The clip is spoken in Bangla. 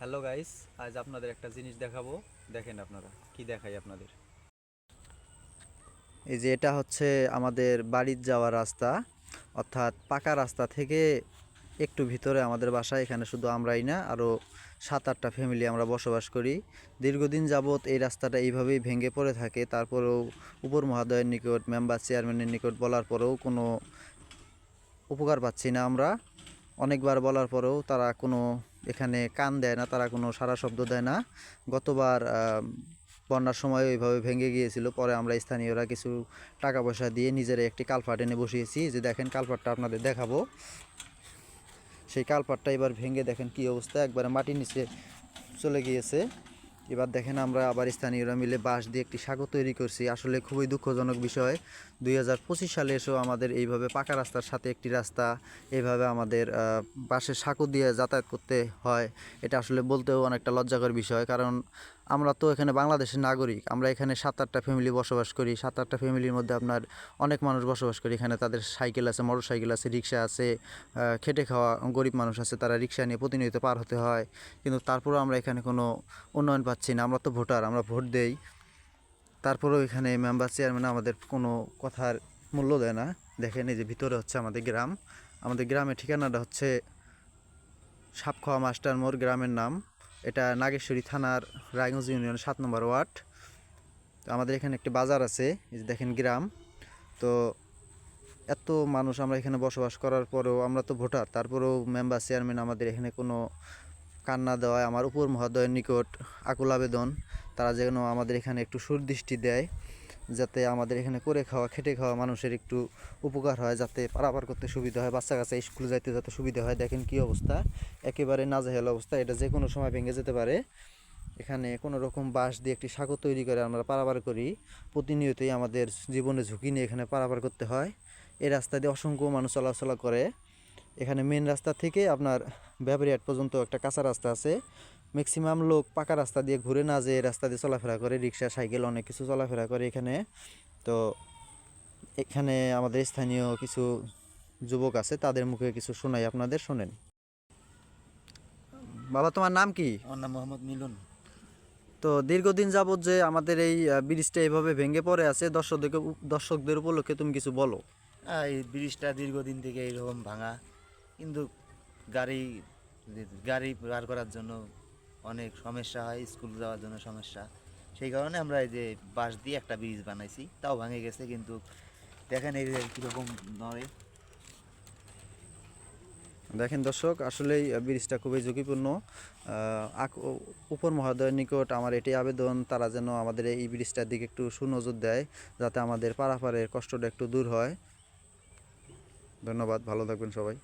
হ্যালো গাইস, আজ আপনাদের একটা জিনিস দেখাবো। দেখেন আপনারা, কি দেখাই আপনাদের। এই যে এটা হচ্ছে আমাদের বাড়ির যাওয়ার রাস্তা, অর্থাৎ পাকা রাস্তা থেকে একটু ভিতরে আমাদের বাসা, এখানে শুধু আমরাই না আরও সাত আটটা ফ্যামিলি আমরা বসবাস করি। দীর্ঘদিন যাবৎ এই রাস্তাটা এইভাবেই ভেঙে পড়ে থাকে। তারপরেও উপর মহাদয়ের নিকট মেম্বার চেয়ারম্যানের নিকট বলার পরেও কোনো উপকার পাচ্ছি না আমরা। অনেকবার বলার পরেও তারা কোনো এখানে কান দেয় না, তারা কোনো সারা শব্দ দেয় না। গতবার বন্যার সময় ওইভাবে ভেঙে গিয়েছিল, পরে আমরা স্থানীয়রা কিছু টাকা পয়সা দিয়ে নিজেরা একটি কালপাট এনে বসিয়েছি। যে দেখেন কালপাটটা আপনাদের দেখাবো। সেই কালপাটটা এবার ভেঙে দেখেন কি অবস্থা, একবারে মাটির নিচে চলে গিয়েছে। এবার দেখেন আমরা আবার স্থানীয়রা মিলে বাঁশ দিয়ে একটি সাগর তৈরি করছি। আসলে খুবই দুঃখজনক বিষয়। দুই হাজার পঁচিশ সালে এসেও আমাদের এইভাবে পাকা রাস্তার সাথে একটি রাস্তা এইভাবে আমাদের বাঁশের সাঁকো দিয়ে যাতায়াত করতে হয়। এটা আসলে বলতেও অনেকটা লজ্জাকর বিষয়। কারণ আমরা তো এখানে বাংলাদেশের নাগরিক, আমরা এখানে সাত আটটা ফ্যামিলি বসবাস করি। সাত আটটা ফ্যামিলির মধ্যে আপনার অনেক মানুষ বসবাস করি। এখানে তাদের সাইকেল আছে মোটর সাইকেল আছে, রিক্সা আছে খেটে খাওয়া গরিব মানুষ আছে, তারা রিক্সা নিয়ে প্রতিনিয়ত পার হতে হয়। কিন্তু তারপরেও আমরা এখানে কোনো উন্নয়ন পাচ্ছি না। আমরা তো ভোটার, আমরা ভোট দেই। তারপরেও এখানে মেম্বার চেয়ারম্যান আমাদের কোনো কথার মূল্য দেয় না। দেখেন এই যে ভিতরে হচ্ছে আমাদের গ্রাম। আমাদের গ্রামের ঠিকানাটা হচ্ছে সাপখোয়া মাস্টার মোর গ্রামের নাম। এটা নাগেশ্বরী থানার রায়গঞ্জ ইউনিয়ন সাত নম্বর ওয়ার্ড। তো আমাদের এখানে একটি বাজার আছে, এই যে দেখেন গ্রাম। তো এত মানুষ আমরা এখানে বসবাস করার পরেও আমরা তো ভোটার, তারপরেও মেম্বার, চেয়ারম্যান আমাদের এখানে কোনো কান্না দেওয়ায়, আমার উপর মহোদয়ের নিকট আকুল আবেদন, তারা যেন আমাদের এখানে একটু সুদৃষ্টি দেয়। যাতে আমাদের এখানে করে খাওয়া, খেটে খাওয়া মানুষের একটু উপকার হয়, যাতে পারাপার করতে সুবিধা হয়, বাচ্চা কাচ্চা স্কুলে যাইতে যাতে সুবিধা হয়। দেখেন কি অবস্থা, একেবারে নাজেহাল অবস্থা। এটা যে কোনো সময় ভেঙে যেতে পারে। এখানে কোনো রকম বাঁশ দিয়ে একটি সাঁকো তৈরি করে আমরা পারাপার করি। প্রতিনিয়তই আমাদের জীবনে ঝুঁকি নিয়ে এখানে পারাপার করতে হয়। এই রাস্তা দিয়ে অসংখ্য মানুষ চলাচলা করে। এখানে মেন রাস্তা থেকে আপনার ব্যাপারিয়াট পর্যন্ত একটা কাঁচা রাস্তা আছে। ম্যাক্সিমাম লোক পাকা রাস্তা দিয়ে ঘুরে না যে এই রাস্তা দিয়ে চলাফেরা করে রিক্সা সাইকেল অনেক কিছু চলাফেরা করে এখানে। তো এখানে আমাদের স্থানীয় কিছু যুবক আছে তাদের মুখে কিছু শোনাই আপনাদের শোনেন। বাবা তোমার নাম কি? আমার নাম মোহাম্মদ মিলন। তো দীর্ঘদিন যাবৎ যে আমাদের এই ব্রিজটা এইভাবে ভেঙে পড়ে আছে দর্শকদের দর্শকদের উপলক্ষে তুমি কিছু বলো। এই ব্রিজটা দীর্ঘদিন থেকে এইরকম ভাঙা কিন্তু গাড়ি গাড়ি পার করার জন্য অনেক সমস্যা হয়, স্কুল যাওয়ার জন্য সমস্যা। সেই কারণে আমরা এই যে বাঁশ দিয়ে একটা ব্রিজ বানাইছি, তাও ভাঙে গেছে কিন্তু দেখেন এই যে কীরকম নড়ে। দেখেন দর্শক, আসলেই ব্রিজটা খুবই ঝুঁকিপূর্ণ। উপর মহোদয়ের নিকট আমার এটি আবেদন, তারা যেন আমাদের এই ব্রিজটার দিকে একটু সুনজর দেয়, যাতে আমাদের পারাপারের কষ্টটা একটু দূর হয়। ধন্যবাদ, ভালো থাকবেন সবাই।